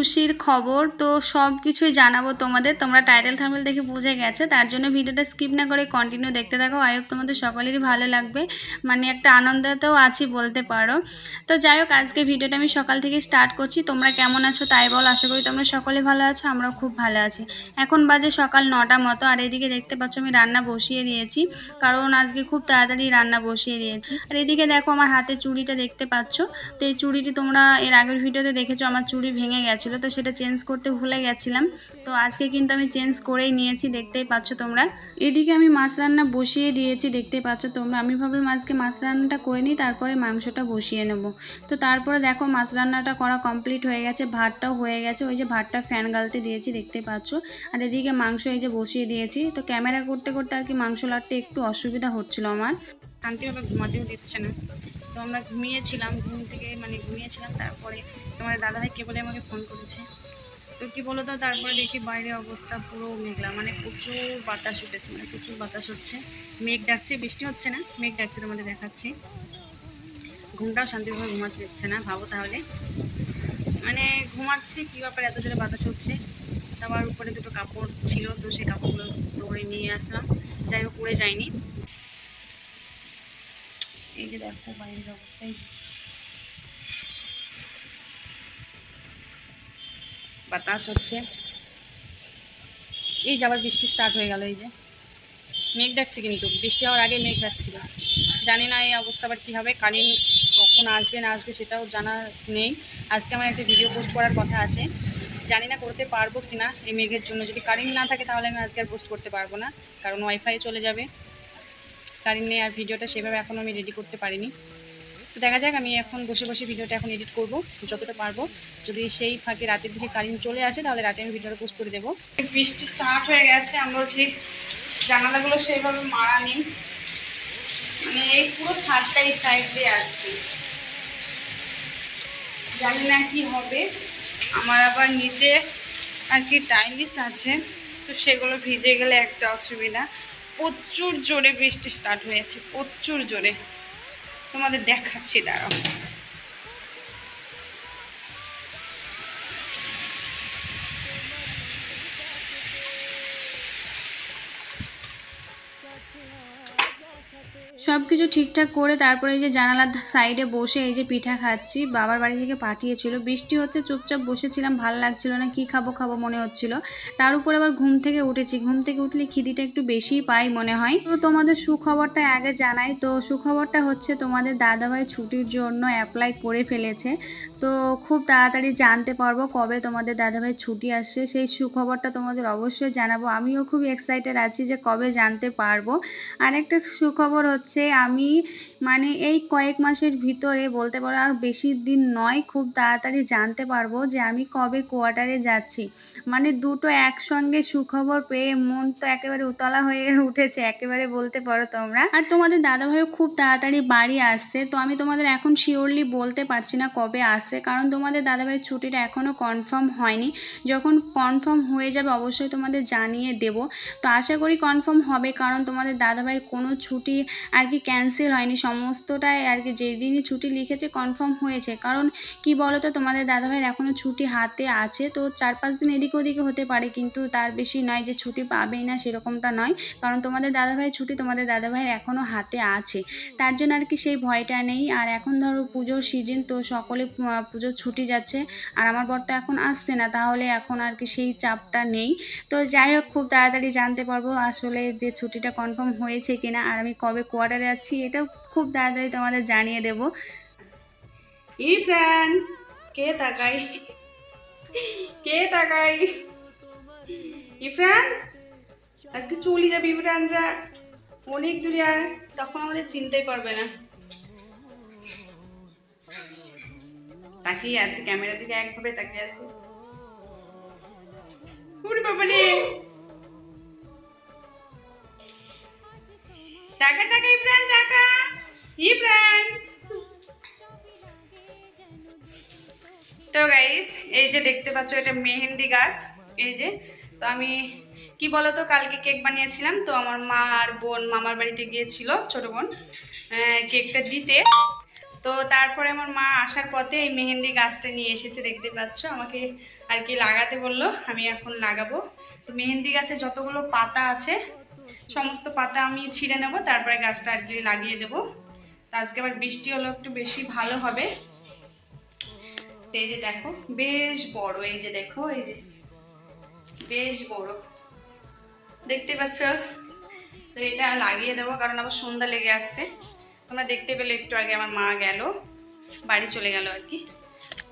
খুশির খবর, তো সব কিছুই জানাব তোমাদের। তোমরা টাইটেল থাম্বনেল দেখে বুঝে গেছে, তার জন্য ভিডিওটা স্কিপ না করে কন্টিনিউ দেখতে থাকো। আই হোপ তোমাদের সকলেরই ভালো লাগবে। মানে একটা আনন্দতেও আছি বলতে পারো। তো যাই হোক আজকে ভিডিওটা আমি সকাল থেকে স্টার্ট করছি। তোমরা কেমন আছো তাই বল, আশা করি তোমরা সকলে ভালো আছো, আমরাও খুব ভালো আছি। এখন বাজে সকাল নটা মতো, আর এদিকে দেখতে পাচ্ছ আমি রান্না বসিয়ে দিয়েছি, কারণ আজকে খুব তাড়াতাড়ি রান্না বসিয়ে দিয়েছি। আর এদিকে দেখো আমার হাতে চুড়িটা দেখতে পাচ্ছ, তো এই চুড়িটি তোমরা এর আগের ভিডিওতে দেখেছ, আমার চুড়ি ভেঙে গেছিল তো সেটা চেঞ্জ করতে ভুলে গেছিলাম। তো আজকে কিন্তু আমি চেঞ্জ করেই নিয়েছি, দেখতেই পাচ্ছ তোমরা। এদিকে আমি মাছ রান্না বসিয়ে দিয়েছি, দেখতেই পাচ্ছ তোমরা। আমি ভাবলাম আজকে মাছ রান্নাটা করে নিই, তারপরে মাংসটা বসিয়ে নেব। তো তারপরে দেখো মাছ রান্নাটা করা কমপ্লিট হয়ে গেছে, ভাতটাও হয়ে গেছে। ওই যে ভাতটা ফ্যান গালতে দিয়েছি দেখতে পাচ্ছ। আর এদিকে মাংস এই যে বসিয়ে দিয়েছি। তো ক্যামেরা করতে করতে আর কি মাংস লাটতে একটু অসুবিধা হচ্ছিল আমার। শান্তিভাবে ঘুমাতেও দিচ্ছে না। তো আমরা ঘুমিয়েছিলাম, ঘুম থেকে মানে ঘুমিয়েছিলাম, তারপরে তোমার দাদাভাই কে বলে আমাকে ফোন করেছে। তো কি বলো তো তারপরে দেখি বাইরের অবস্থা পুরো মেঘলা মানে প্রচুর বাতাস উঠেছে মানে প্রচুর বাতাস হচ্ছে। মেঘ ডাকছে, বৃষ্টি হচ্ছে না, মেঘ ডাকছে তোমাদের দেখাচ্ছি। ঘুমটাও শান্তিভাবে ঘুমাতে দিচ্ছে না, ভাবো তাহলে। মানে ঘুমাচ্ছি, কী ব্যাপারে এত জোরে বাতাস হচ্ছে? তারপর উপরে দুটো কাপড় ছিল, তো সেই কাপড়গুলো দৌড়ে নিয়ে আসলাম। যাই হোক, উড়ে যায়নি যে দেখো বাইরের অবস্থা এই যে। বাতাস হচ্ছে। এই যে আবার বৃষ্টি স্টার্ট হয়ে গেল, এই যে। মেঘ ডাকছে কিন্তু, বৃষ্টি হওয়ার আগে মেঘ ডাকছিল জানি না এই অবস্থা আবার কী হবে কারেন্ট কখন আসবে, না আসবে সেটাও জানা নেই। আজকে আমার একটা ভিডিও পোস্ট করার কথা আছে। জানি না করতে পারব কি না এই মেঘের জন্য। যদি কারেন্ট না থাকে তাহলে আমি আজকে আর পোস্ট করতে পারব না, কারণ ওয়াইফাই চলে যাবে। নেই আর ভিডিওটা সেভাবে এখনও আমি রেডি করতে পারিনি। তো দেখা যাক, আমি এখন বসে বসে ভিডিওটা এখন এডিট করব, যতটা পারব। যদি সেই ফাঁকে রাতের দিকে কারেন্ট চলে আসে, তাহলে রাতে আমি ভিডিওটা পোস্ট করে দেবো। বৃষ্টি স্টার্ট হয়ে গেছে, আমি বলছি জানালাগুলো সেইভাবে মারা নেই। মানে এই পুরো সাতটা এই সাইড দিয়ে আসছে। জানি না কি হবে। আমার আবার নিচে আর কি টাইলিস আছে, তো সেগুলো ভিজে গেলে একটা অসুবিধা। প্রচুর জোরে বৃষ্টি স্টার্ট হয়েছে প্রচুর জোরে। তোমাদের দেখাচ্ছি দাঁড়াও। সব কিছু ঠিকঠাক করে তারপরে এই যে জানালার সাইডে বসে এই যে পিঠা খাচ্ছি, বাবার বাড়ি থেকে পাঠিয়েছিল। বৃষ্টি হচ্ছে, চুপচাপ বসেছিলাম, ভালো লাগছিল না, কি খাব খাব মনে হচ্ছিল। তার উপর আবার ঘুম থেকে উঠেছি। ঘুম থেকে উঠলে খিদিটা একটু বেশিই পাই মনে হয়। তো তোমাদের সুখবরটা আগে জানাই। তো সুখবরটা হচ্ছে, তোমাদের দাদাভাই ছুটির জন্য অ্যাপ্লাই করে ফেলেছে। তো খুব তাড়াতাড়ি জানতে পারব কবে তোমাদের দাদাভাই ছুটি আসছে। সেই সুখবরটা তোমাদের অবশ্যই জানাব। আমিও খুব এক্সাইটেড আছি যে কবে জানতে পারব। আর একটা সুখবর হচ্ছে আমি মানে এই কয়েক মাসের ভিতরে বলতে পারো আর বেশি দিন নয়, খুব তাড়াতাড়ি জানতে পারব যে আমি কবে কোয়ার্টারে যাচ্ছি। মানে দুটো একসঙ্গে সুখবর পেয়ে মন তো একেবারে উতলা হয়ে উঠেছে, একেবারে বলতে পারো তোমরা। আর তোমাদের দাদাভাইও খুব তাড়াতাড়ি বাড়ি আসছে, তো আমি তোমাদের এখন শিওরলি বলতে পারছি না কবে আসছে, কারণ তোমাদের দাদাভাইয়ের ছুটিটা এখনও কনফার্ম হয়নি। যখন কনফার্ম হয়ে যাবে অবশ্যই তোমাদের জানিয়ে দেব। তো আশা করি কনফার্ম হবে, কারণ তোমাদের দাদাভাইয়ের কোনো ছুটি আর কি ক্যান্সেল হয়নি। সমস্তটাই আর কি যেদিনই ছুটি লিখেছে কনফার্ম হয়েছে। কারণ কি বলো তো তোমাদের দাদাভাইয়ের এখনও ছুটি হাতে আছে। তো চার পাঁচ দিন এদিক ওদিকে হতে পারে, কিন্তু তার বেশি নয় যে ছুটি পাবেই না সেরকমটা নয়। কারণ তোমাদের দাদাভাইয়ের ছুটি তোমাদের দাদাভাইয়ের এখনও হাতে আছে। তার জন্য আর কি সেই ভয়টা নেই। আর এখন ধরো পুজোর সিজন তো সকলে পুজোর ছুটি যাচ্ছে। আর আমার বর তো এখন আসছে না, তাহলে এখন আর কি সেই চাপটা নেই। তো যাই হোক, খুব তাড়াতাড়ি জানতে পারব আসলে যে ছুটিটা কনফার্ম হয়েছে কিনা। আর আমি কবে কোয়ার্টারে আছি, এটাও খুব তাড়াতাড়ি তোমাদের জানিয়ে দেবো। ইরফান, কে তাকাই? কে তাকাই? ইরফান, আজকে চলে যাবে ইমরানরা অনেক দূরে আয়, তখন আমাদের চিনতেই পারবে না। তাকিয়ে আছে ক্যামেরা দিকে একভাবে তাকিয়ে আছে। বাবা রে টাকা টাকা ইমরান টাকা। ইমরান তো গাইস এই যে দেখতে পাচ্ছ, এটা মেহেন্দি গাছ। এই যে, তো আমি, কি বলতো, কালকে কেক বানিয়েছিলাম। তো আমার মা আর বোন মামার বাড়িতে গিয়েছিল, ছোট বোন কেকটা দিতে। তো তারপরে আমার মা আসার পথে এই মেহেন্দি গাছটা নিয়ে এসেছে, দেখতে পাচ্ছ? আমাকে আর কি লাগাতে বলল, আমি এখন লাগাবো। তো মেহেন্দি গাছে যতগুলো পাতা আছে সমস্ত পাতা আমি ছিঁড়ে নেব, তারপরে গাছটা আর কি লাগিয়ে দেবো। তো আজকে আবার বৃষ্টি হলো, একটু বেশি ভালো হবে। এই যে দেখো, বেশ বড়, এই যে দেখো, এই যে বেশ বড়। দেখতে পাচ্ছ? তো এটা লাগিয়ে দেবো, কারণ আবার সন্ধ্যা লেগে আসছে। তোমরা দেখতে পেলে একটু আগে আমার মা গেল, বাড়ি চলে গেল আর কি।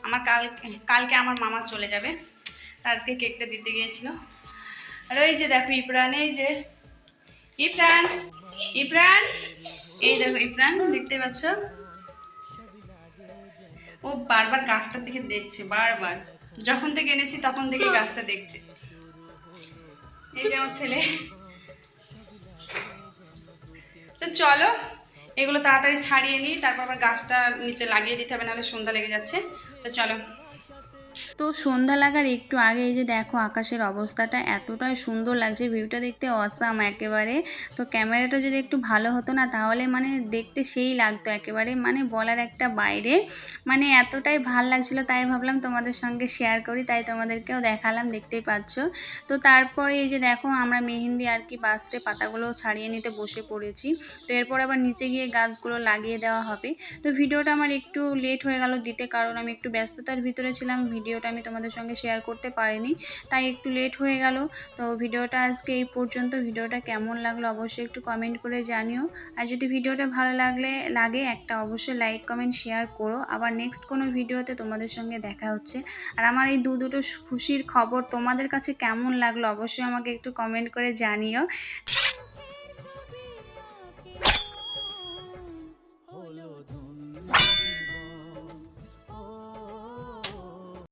আমার কাল, কালকে আমার মামা চলে যাবে। তা আজকে কেকটা দিতে গিয়েছিল। আর ওই যে দেখো ইপ্রান এই যে ইপ্রান ইপ্রান এই দেখো ইপ্রান দেখতে পাচ্ছ? ও বারবার গাছটার দিকে দেখছে, বারবার। যখন থেকে এনেছি, তখন থেকে গাছটা দেখছে। এই যে আমার ছেলে। তো চলো, এগুলো তাড়াতাড়ি ছাড়িয়ে নিই, তারপর আবার গাছটা নিচে লাগিয়ে দিতে হবে, নাহলে সন্ধ্যা লেগে যাচ্ছে। তো চলো। তো সন্ধ্যা লাগার একটু আগে এই যে দেখো আকাশের অবস্থাটা এতটাই সুন্দর লাগছে, ভিউটা দেখতে অসাম একেবারে। তো ক্যামেরাটা যদি একটু ভালো হতো না তাহলে মানে দেখতে সেই লাগতো একেবারে মানে বলার একটা বাইরে। মানে এতটাই ভালো লাগছিল তাই ভাবলাম তোমাদের সঙ্গে শেয়ার করি, তাই তোমাদেরকেও দেখালাম, দেখতেই পাচ্ছ। তো তারপরে এই যে দেখো আমরা মেহেন্দি আর কি বাঁচতে পাতাগুলো ছাড়িয়ে নিতে বসে পড়েছি। তো এরপর আবার নিচে গিয়ে গাছগুলো লাগিয়ে দেওয়া হবে। তো ভিডিওটা আমার একটু লেট হয়ে গেল দিতে, কারণ আমি একটু ব্যস্ততার ভিতরে ছিলাম, ভিডিওটা আমি তোমাদের সঙ্গে শেয়ার করতে পারিনি, তাই একটু লেট হয়ে গেল। তো ভিডিওটা আজকে এই পর্যন্ত। ভিডিওটা কেমন লাগল অবশ্যই একটু কমেন্ট করে জানিও। আর যদি ভিডিওটা ভালো লাগলে, লাগে একটা অবশ্যই লাইক কমেন্ট শেয়ার করো। আবার নেক্সট কোনো ভিডিওতে তোমাদের সঙ্গে দেখা হচ্ছে। আর আমার এই দু দুটো খুশির খবর তোমাদের কাছে কেমন লাগল অবশ্যই আমাকে একটু কমেন্ট করে জানিও।